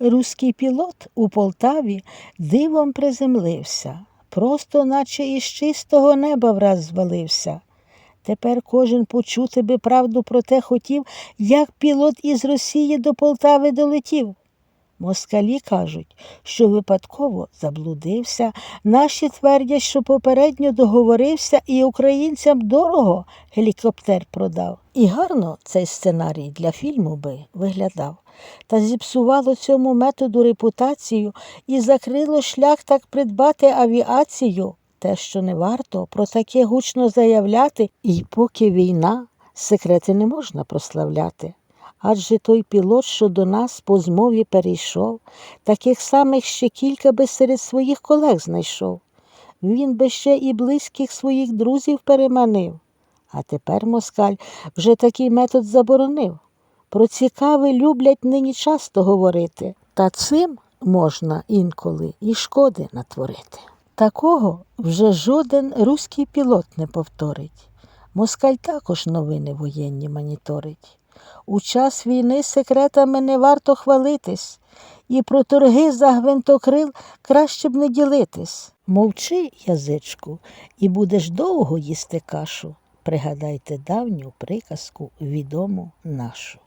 руський пілот у Полтаві дивом приземлився, просто наче із чистого неба враз звалився. Тепер кожен почути би правду про те хотів, як пілот із Росії до Полтави долетів. Москалі кажуть, що випадково заблудився, наші твердять, що попередньо договорився і українцям дорого гелікоптер продав. І гарно цей сценарій для фільму би виглядав, та зіпсувало цьому методу репутацію і закрило шлях так придбати авіацію. Те, що не варто про таке гучно заявляти, і поки війна, секрети не можна прославляти. Адже той пілот, що до нас по змові перейшов, таких самих ще кілька би серед своїх колег знайшов. Він би ще і близьких своїх друзів переманив. А тепер москаль вже такий метод заборонив. Про цікаве люблять нині часто говорити, та цим можна інколи і шкоди натворити. Такого вже жоден руський пілот не повторить. Москаль також новини воєнні моніторить. У час війни секретами не варто хвалитись, і про торги за гвинтокрил краще б не ділитись. Мовчи, язичку, і будеш довго їсти кашу. Пригадайте давню приказку відому нашу.